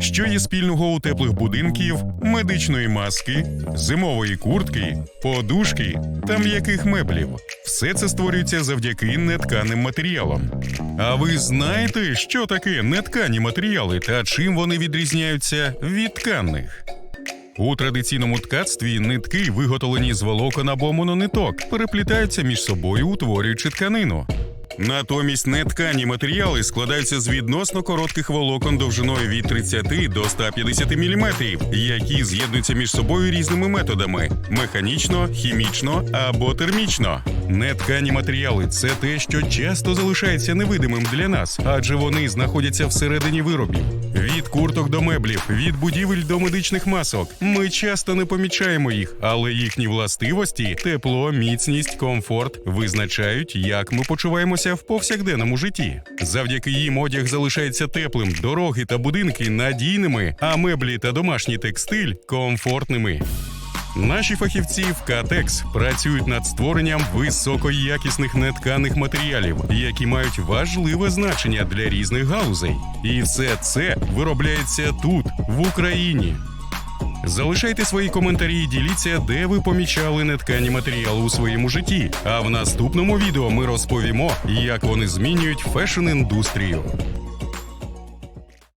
Що є спільного у теплих будинків, медичної маски, зимової куртки, подушки та м'яких меблів? Все це створюється завдяки нетканим матеріалам. А ви знаєте, що таке неткані матеріали та чим вони відрізняються від тканих? У традиційному ткацтві нитки, виготовлені з волокон або монониток, переплітаються між собою, утворюючи тканину. Натомість неткані матеріали складаються з відносно коротких волокон довжиною від 30 до 150 мм, які з'єднуються між собою різними методами: механічно, хімічно або термічно. Неткані матеріали це те, що часто залишається невидимим для нас, адже вони знаходяться всередині виробів. Від курток до меблів, від будівель до медичних масок. Ми часто не помічаємо їх, але їхні властивості, тепло, міцність, комфорт визначають, як ми почуваємося в повсякденному житті. Завдяки їм одяг залишається теплим, дороги та будинки надійними, а меблі та домашній текстиль комфортними. Наші фахівці в Катекс працюють над створенням високоякісних нетканих матеріалів, які мають важливе значення для різних галузей. І все це виробляється тут, в Україні. Залишайте свої коментарі і діліться, де ви помічали неткані матеріали у своєму житті. А в наступному відео ми розповімо, як вони змінюють фешн-індустрію.